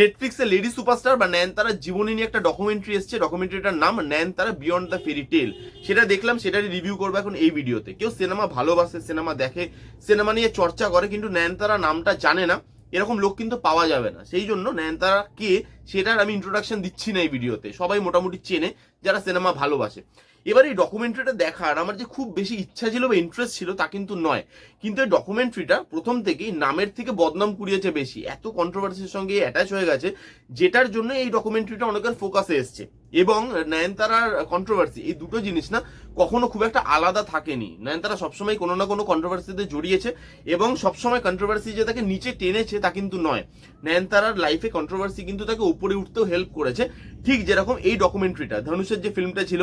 নেটফ্লিক্সে lady superstar বা নয়নতারার জীবনী নিয়ে একটা ডকুমেন্টারি এসছে। ডকুমেন্টারিটার নাম Nayanthara beyond the fairy tale সেটা দেখলাম, সেটারই রিভিউ করব এখন এই ভিডিওতে কেউ সিনেমা ভালোবাসে, সিনেমা দেখে, সিনেমা নিয়ে চর্চা করে, কিন্তু নয়নতারা নামটা জানে না। এরকম লোক কিন্তু পাওয়া যাবে না। সেই জন্য ন্যানতারা কে সেটার আমি ইন্ট্রোডাকশন দিচ্ছি না এই ভিডিওতে সবাই মোটামুটি চেনে, যারা সিনেমা ভালোবাসে। এবার এই ডকুমেন্টারিটা দেখার আমার যে খুব বেশি ইচ্ছা ছিল বা ইন্টারেস্ট ছিল তা কিন্তু নয়। কিন্তু এই ডকুমেন্টারিটা প্রথম থেকেই নামের থেকে বদনাম কুড়িয়েছে বেশি। এত কন্ট্রোভার্সির সঙ্গে অ্যাটাচ হয়ে গেছে, যেটার জন্য এই ডকুমেন্টারিটা অনেকের ফোকাসে এসছে। এবং নয়নতারার কন্ট্রোভার্সি এই দুটো জিনিস না কখনো খুব একটা আলাদা থাকেনি। নয়নতারা সবসময় কোনো না কোনো কন্ট্রোভার্সিতে জড়িয়েছে এবং সবসময় কন্ট্রোভার্সি যে তাকে নিচে টেনেছে তা কিন্তু নয়। নয়নতারার লাইফে কন্ট্রোভার্সি কিন্তু তাকে উপরে উঠতেও হেল্প করেছে। ঠিক যেরকম এই ডকুমেন্টারিটা ধনুষের যে ফিল্মটা ছিল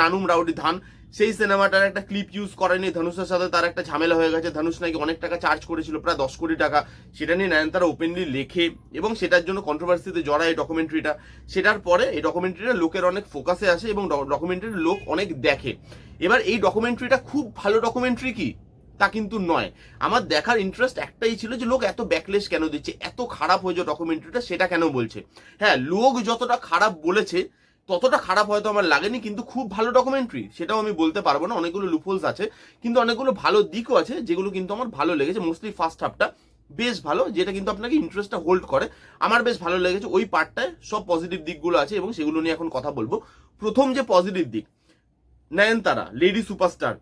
নানুম রাউডি ধান, সেই সিনেমাটার একটা ক্লিপ ইউজ করেনি। ধনুষের সাথে তার একটা ঝামেলা হয়ে গেছে। ধনুষ নাকি অনেক টাকা চার্জ করেছিল, প্রায় দশ কোটি টাকা। সেটা নিয়ে নয়নতারা ওপেনলি লেখে এবং সেটার জন্য কন্ট্রোভার্সিতে জড়ায় এই ডকুমেন্টারিটা সেটার পরে এই ডকুমেন্টারিটা লোকের অনেক ফোকাসে আসে এবং ডকুমেন্টারির লোক অনেক দেখে। এবার এই ডকুমেন্টারিটা খুব ভালো ডকুমেন্টারি কি? তা কিন্তু নয়। আমার দেখার ইন্টারেস্ট একটাই ছিল যে লোক এত ব্যাকলেস কেন দিচ্ছে, এত খারাপ হয়েছে ডকুমেন্টারিটা সেটা কেন বলছে? হ্যাঁ লোক যতটা খারাপ বলেছে, ততটা খারাপ হয়তো আমার লাগেনি, কিন্তু খুব ভালো ডকুমেন্টারি সেটাও আমি বলতে পারব না, অনেকগুলো লুপোলস আছে, কিন্তু অনেকগুলো ভালো দিকও আছে, যেগুলো কিন্তু আমার ভালো লেগেছে মোস্টলি ফার্স্ট হাফটা বেশ ভালো, যেটা কিন্তু আপনাকে ইন্টারেস্টটা হোল্ড করে। আমার বেশ ভালো লেগেছে, ওই পার্টটায় সব পজিটিভ দিকগুলো আছে এবং সেগুলো নিয়ে এখন কথা বলব। প্রথম যে পজিটিভ দিক, নয়নতারা লেডি সুপারস্টার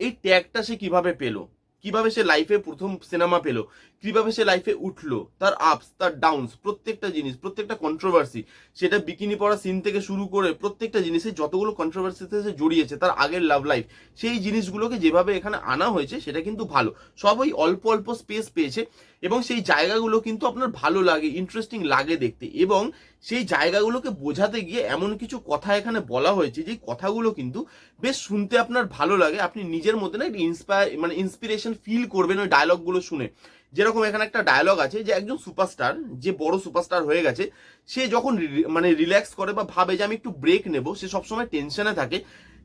এই ট্যাগটা সে কীভাবে পেল? কীভাবে সে লাইফে প্রথম সিনেমা পেল? কীভাবে সে লাইফে উঠল, তার আপস তার ডাউনস প্রত্যেকটা জিনিস, প্রত্যেকটা কন্ট্রোভার্সি সেটা বিকিনি পড়া সিন থেকে শুরু করে প্রত্যেকটা জিনিসে যতগুলো কন্ট্রোভার্সিতে সে জড়িয়েছে, তার আগের লাভ লাইফ সেই জিনিসগুলোকে যেভাবে এখানে আনা হয়েছে, সেটা কিন্তু ভালো। সবই অল্প অল্প স্পেস পেয়েছে এবং সেই জায়গাগুলো কিন্তু আপনার ভালো লাগে ইন্টারেস্টিং লাগে দেখতে এবং সেই জায়গাগুলোকে বোঝাতে গিয়ে এমন কিছু কথা এখানে বলা হয়েছে যে কথাগুলো কিন্তু বেশ শুনতে আপনার ভালো লাগে, আপনি নিজের মধ্যে না একটা ইন্সপায়ার মানে ইন্সপিরেশন ফিল করবেন ওই ডায়লগগুলো শুনে। যেরকম এখানে একটা ডায়লগ আছে যে একজন সুপারস্টার যে বড় সুপারস্টার হয়ে গেছে, সে যখন মানে রিল্যাক্স করে বা ভাবে যে আমি একটু ব্রেক নেব, সে সবসময় টেনশনে থাকে।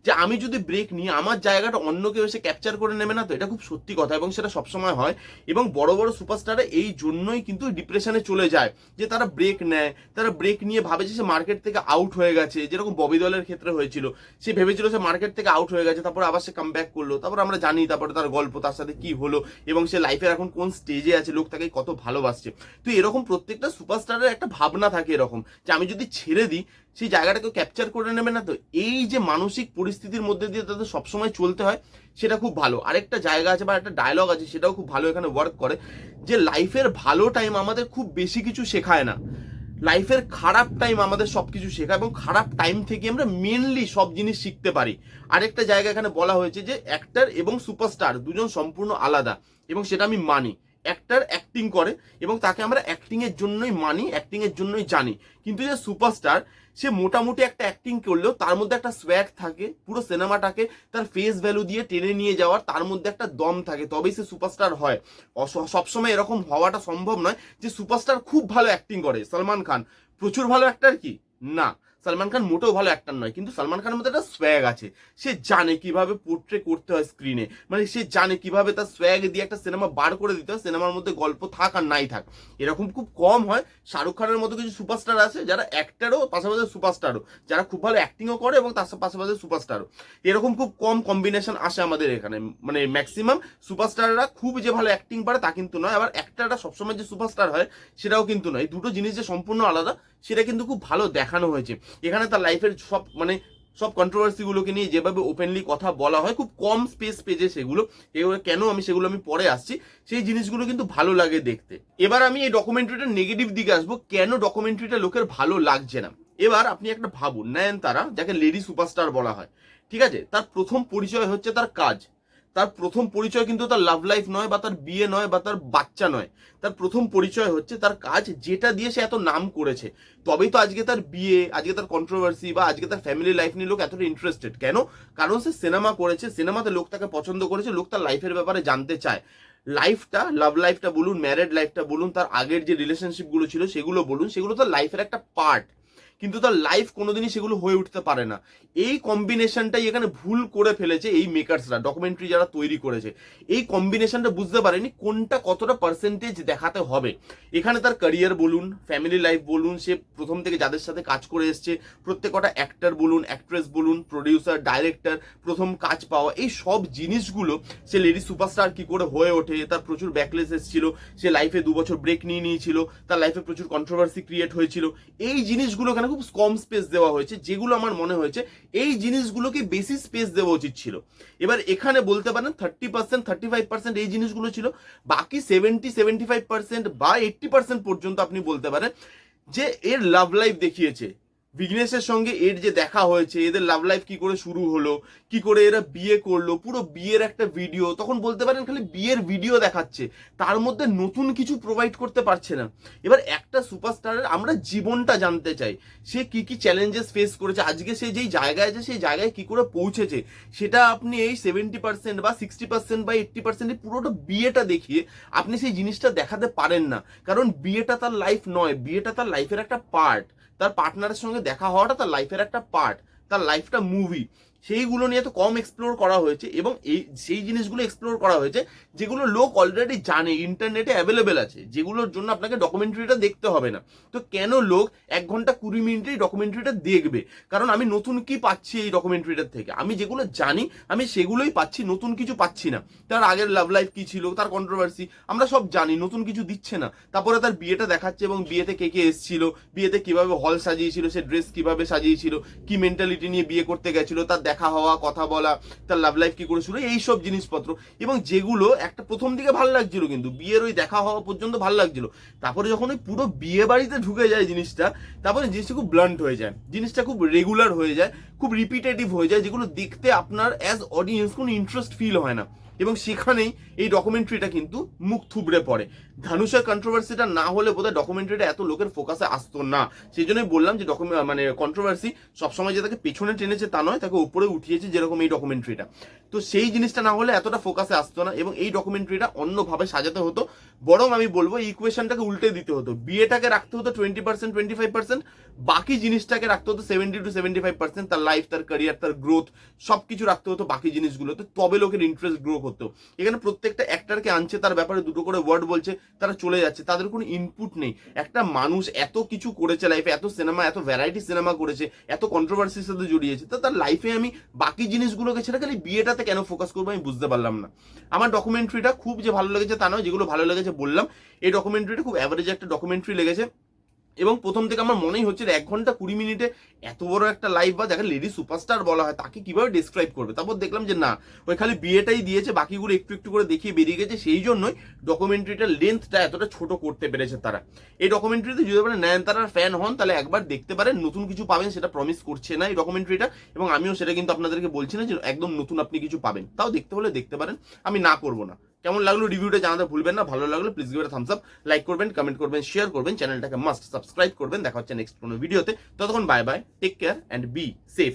যে আমি যদি ব্রেক নিই, আমার জায়গাটা অন্য কেউ এসে ক্যাপচার করে নেবে না তো? এটা খুব সত্যি কথা এবং সেটা সবসময় হয় এবং বড় বড় সুপারস্টারে এই জন্যই কিন্তু ডিপ্রেশনে চলে যায় যে তারা ব্রেক নেয়, তারা ব্রেক নিয়ে ভাবে যে সে মার্কেট থেকে আউট হয়ে গেছে, যেরকম ববি দলের ক্ষেত্রে হয়েছিল। সে ভেবেছিল সে মার্কেট থেকে আউট হয়ে গেছে, তারপর আবার সে কাম ব্যাক করল, তারপর আমরা জানি তারপরে তার গল্প, তার সাথে কি হলো এবং সে লাইফের এখন কোন স্টেজে আছে, লোক তাকে কত ভালোবাসছে। তো এরকম প্রত্যেকটা সুপারস্টারের একটা ভাবনা থাকে এরকম যে আমি যদি ছেড়ে দিই সেই জায়গাটাকে ক্যাপচার করে নেবে না তো। এই যে মানসিক পরিস্থিতির মধ্যে দিয়ে তাদের সবসময় চলতে হয়, সেটা খুব ভালো। আরেকটা জায়গা আছে বা একটা ডায়লগ আছে, সেটাও খুব ভালো এখানে ওয়ার্ক করে, যে লাইফের ভালো টাইম আমাদের খুব বেশি কিছু শেখায় না। লাইফের খারাপ টাইম আমাদের সব কিছু শেখায় এবং খারাপ টাইম থেকে আমরা মেনলি সব জিনিস শিখতে পারি। আরেকটা জায়গা এখানে বলা হয়েছে যে অ্যাক্টার এবং সুপারস্টার দুজন সম্পূর্ণ আলাদা এবং সেটা আমি মানি। অ্যাক্টর অ্যাক্টিং করে এবং তাকে আমরা অ্যাক্টিংয়ের জন্যই মানি অ্যাক্টিংয়ের জন্যই জানি। কিন্তু যে সুপারস্টার সে মোটামুটি একটা অ্যাক্টিং করলেও তার মধ্যে একটা সোয়াগ থাকে, পুরো সিনেমাটাকে তার ফেস ভ্যালু দিয়ে টেনে নিয়ে যাওয়ার তার মধ্যে একটা দম থাকে, তবেই সে সুপারস্টার হয়। সবসময় এরকম হওয়াটা সম্ভব নয় যে সুপারস্টার খুব ভালো অ্যাক্টিং করে, সলমান খান। প্রচুর ভালো অ্যাক্টার কি? না। সলমান খান মোটেও ভালো অ্যাক্টার নয়, কিন্তু সালমান খানের মধ্যে একটা সোয়াগ আছে। সে জানে কীভাবে পোর্ট্রে করতে হয় স্ক্রিনে মানে সে জানে কীভাবে তার সোয়াগ দিয়ে একটা সিনেমা বার করে দিতে হয় সিনেমার মধ্যে গল্প থাক আর নাই থাক। এরকম খুব কম হয়। শাহরুখ খানের মতো কিছু সুপারস্টার আছে, যারা অ্যাক্টারও পাশাপাশি সুপারস্টারও যারা খুব ভালো অ্যাক্টিংও করে এবং তার পাশাপাশি সুপারস্টারও এরকম খুব কম কম্বিনেশন আসে আমাদের এখানে। মানে ম্যাক্সিমাম সুপারস্টাররা খুব যে ভালো অ্যাক্টিং পারে তা কিন্তু নয়। আবার অ্যাক্টাররা সবসময় যে সুপারস্টার হয়, সেটাও কিন্তু নয়। দুটো জিনিস যে সম্পূর্ণ আলাদা, সেটা কিন্তু খুব ভালো দেখানো হয়েছে। এখানে তার লাইফের সব মানে সব কন্ট্রোভার্সিগুলোকে নিয়ে যেভাবে ওপেনলি কথা বলা হয়, খুব কম স্পেস পেজে সেগুলো কেন আমি সেগুলো আমি পরে আসছি, সেই জিনিসগুলো কিন্তু ভালো লাগে দেখতে। এবার আমি এই ডকুমেন্টারিটার নেগেটিভ দিকে আসব, কেন ডকুমেন্টারিটা লোকের ভালো লাগছে না? এবার আপনি একটা ভাবুন নয়নতারা যাকে লেডি সুপারস্টার বলা হয়, ঠিক আছে? তার প্রথম পরিচয় হচ্ছে তার কাজ। তার প্রথম পরিচয় কিন্তু তার লাভ লাইফ নয় বা তার বিয়ে নয় বা তার বাচ্চা নয়। তার প্রথম পরিচয় হচ্ছে তার কাজ যেটা দিয়ে সে এত নাম করেছে। তবেই তো আজকে তার বিয়ে, আজকে তার কন্ট্রোভার্সি বা আজকে তার ফ্যামিলি লাইফ নিয়ে লোক এতটা ইন্টারেস্টেড কেন? কারণ সে সিনেমা করেছে সিনেমাতে লোক তাকে পছন্দ করেছে, লোক তার লাইফের ব্যাপারে জানতে চায়। লাইফটা লাভ লাইফটা বলুন ম্যারেড লাইফটা বলুন, তার আগের যে রিলেশনশিপগুলো ছিল সেগুলো বলুন, সেগুলো তার লাইফের একটা পার্ট কিন্তু তার লাইফ কোনোদিনই সেগুলো হয়ে উঠতে পারে না। এই কম্বিনেশনটাই এখানে ভুল করে ফেলেছে এই মেকার্সরা ডকুমেন্টারি যারা তৈরি করেছে। এই কম্বিনেশনটা বুঝতে পারেনি কোনটা কতটা পার্সেন্টেজ দেখাতে হবে। এখানে তার ক্যারিয়ার বলুন ফ্যামিলি লাইফ বলুন, সে প্রথম থেকে যাদের সাথে কাজ করে এসছে, প্রত্যেকটা অ্যাক্টার বলুন অ্যাক্ট্রেস বলুন প্রডিউসার ডাইরেক্টর প্রথম কাজ পাওয়া, এই সব জিনিসগুলো সে লেডি সুপারস্টার কি করে হয়ে ওঠে, তার প্রচুর ব্যাকলেস এসেছিল, সে লাইফে দু বছর ব্রেক নিয়ে নিয়েছিল, তার লাইফে প্রচুর কন্ট্রোভার্সি ক্রিয়েট হয়েছিল। এই জিনিসগুলো এখানে খুব কম স্পেস দেওয়া হয়েছে, যেগুলো আমার মনে হয়েছে এই জিনিসগুলোকে বেশি স্পেস দেওয়া উচিত ছিল। এবার এখানে বলতে পারেন thirty percent thirty five percent এই জিনিসগুলো ছিল, বাকি সেভেন্টি সেভেন্টি ফাইভ পার্সেন্ট বা এইট্টি পার্সেন্ট পর্যন্ত আপনি বলতে পারেন যে এর লাভ লাইফ দেখিয়েছে। বিঘ্নেশের সঙ্গে এর যে দেখা হয়েছে, এদের লাভ লাইফ কি করে শুরু হলো, কি করে এরা বিয়ে করল, পুরো বিয়ের একটা ভিডিও তখন বলতে পারেন খালি বিয়ের ভিডিও দেখাচ্ছে, তার মধ্যে নতুন কিছু প্রোভাইড করতে পারছে না। এবার একটা সুপারস্টারের আমরা জীবনটা জানতে চাই, সে কি কি চ্যালেঞ্জেস ফেস করেছে, আজকে সে যেই জায়গায় আছে, সেই জায়গায় কি করে পৌঁছেছে, সেটা আপনি এই সেভেন্টি পার্সেন্ট বা সিক্সটি পার্সেন্ট বা এইট্টি পার্সেন্ট পুরোটা বিয়েটা দেখিয়ে আপনি সেই জিনিসটা দেখাতে পারেন না, কারণ বিয়েটা তার লাইফ নয়, বিয়েটা তার লাইফের একটা পার্ট তার পার্টনারের সঙ্গে দেখা হওয়াটা তার লাইফের একটা পার্ট তার লাইফটা মুভি সেইগুলো নিয়ে তো কম এক্সপ্লোর করা হয়েছে এবং এই, সেই জিনিসগুলো এক্সপ্লোর করা হয়েছে যেগুলো লোক অলরেডি জানে ইন্টারনেটে অ্যাভেলেবেল আছে, যেগুলোর জন্য আপনাকে ডকুমেন্টারিটা দেখতে হবে না। তো কেন লোক এক ঘণ্টা কুড়ি মিনিটেই ডকুমেন্টারিটা দেখবে? কারণ আমি নতুন কি পাচ্ছি এই ডকুমেন্টারিটার থেকে? আমি যেগুলো জানি, আমি সেগুলোই পাচ্ছি, নতুন কিছু পাচ্ছি না। তার আগের লাভ লাইফ কি ছিল, তার কন্ট্রোভার্সি আমরা সব জানি, নতুন কিছু দিচ্ছে না। তারপরে তার বিয়েটা দেখাচ্ছে এবং বিয়েতে কে কে এসেছিল, বিয়েতে কীভাবে হল সাজিয়েছিল, সে ড্রেস কীভাবে সাজিয়েছিল, কি মেন্টালিটি নিয়ে বিয়ে করতে গেছিল, তার দেখা হওয়া, কথা বলা, তার লাভ লাইফ কি করে শুরু এইসব জিনিসপত্র। এবং যেগুলো একটা প্রথম দিকে ভালো লাগছিল কিন্তু, বিয়ের ওই দেখা হওয়া পর্যন্ত ভালো লাগছিল। তারপরে যখন ওই পুরো বিয়ে বাড়িতে ঢুকে যায় জিনিসটা, তারপরে জিনিসটা খুব ব্লান্ট হয়ে যায়। জিনিসটা খুব রেগুলার হয়ে যায়, খুব রিপিটেটিভ হয়ে যায়, যেগুলো দেখতে আপনার অ্যাজ অডিয়েন্স কোনো ইন্টারেস্ট ফিল হয় না। এবং সেখানেই এই ডকুমেন্টারিটা কিন্তু মুখ থুবড়ে পড়ে। ধানুষের কন্ট্রোভার্সিটা না হলে বোধহয় ডকুমেন্টারিটা এত লোকের ফোকাসে আসতো না। সেই জন্যই বললাম যে ডকুমেন্ট মানে কন্ট্রোভার্সি সবসময় যে তাকে পেছনে টেনেছে তা নয়, তাকে উপরে উঠিয়েছে যেরকম এই ডকুমেন্টারিটা তো সেই জিনিসটা না হলে এতটা ফোকাসে আসতো না এবং এই ডকুমেন্টারিটা অন্যভাবে সাজাতে হতো। বরং আমি বলব, এই ইকুয়েশনটাকে উল্টে দিতে হতো। বিয়েটাকে রাখতে হতো twenty percent twenty five percent বাকি জিনিসটাকে রাখতে হতো seventy to seventy five percent তার লাইফ তার ক্যারিয়ার তার গ্রোথ সব কিছু রাখতে হতো বাকি জিনিসগুলোতে। তবে লোকের ইন্টারেস্ট গ্রো করতো। এখানে প্রত্যেকটা অ্যাক্টারকে আনছে, তার ব্যাপারে দুটো করে ওয়ার্ড বলছে। তারা চলে যাচ্ছে, তাদের কোনো ইনপুট নেই। একটা মানুষ এত কিছু করেছে লাইফে এত সিনেমা এত ভ্যারাইটি সিনেমা করেছে, এত কন্ট্রোভার্সির সাথে জড়িয়েছে, তো তার লাইফে আমি বাকি জিনিসগুলোকে ছেড়ে খালি বিয়েটাতে কেন ফোকাস করব আমি বুঝতে পারলাম না। আমার ডকুমেন্ট্রিটা খুব যে ভালো লেগেছে তা নয়, যেগুলো ভালো লেগেছে বললাম, এই ডকুমেন্টারিটা খুব অ্যাভারেজ একটা ডকুমেন্ট্রি লেগেছে। এবং প্রথম থেকে আমার মনেই হচ্ছে এক ঘণ্টা কুড়ি মিনিটে এত বড় একটা লাইভ বা যাকে লেডি সুপারস্টার বলা হয়, তাকে কীভাবে ডিসক্রাইব করবে? তারপর দেখলাম যে না, ওই খালি বিয়েটাই দিয়েছে, বাকিগুলো একটু একটু করে দেখিয়ে বেরিয়ে গেছে, সেই জন্যই ডকুমেন্টারিটার লেন্থটা এতটা ছোট করতে পেরেছে তারা। এই ডকুমেন্টারিতে যদি আপনি নয়নতারার ফ্যান হন, তাহলে একবার দেখতে পারেন, নতুন কিছু পাবেন, সেটা প্রমিস করছে না এই ডকুমেন্টারিটা এবং আমিও সেটা কিন্তু আপনাদেরকে বলছি না যে একদম নতুন আপনি কিছু পাবেন। তাও দেখতে হলে দেখতে পারেন, আমি না করব না। কেমন লাগল রিভিউটা জানাতে ভুলবেন না, ভালো লাগল please give thumbs up like করবেন কমেন্ট করবেন শেয়ার করবেন চ্যানেলটাকে মাস্ট সাবস্ক্রাইব করবেন, দেখা হচ্ছে নেক্সট কোনো ভিডিওতে ততক্ষণ bye bye take care and be safe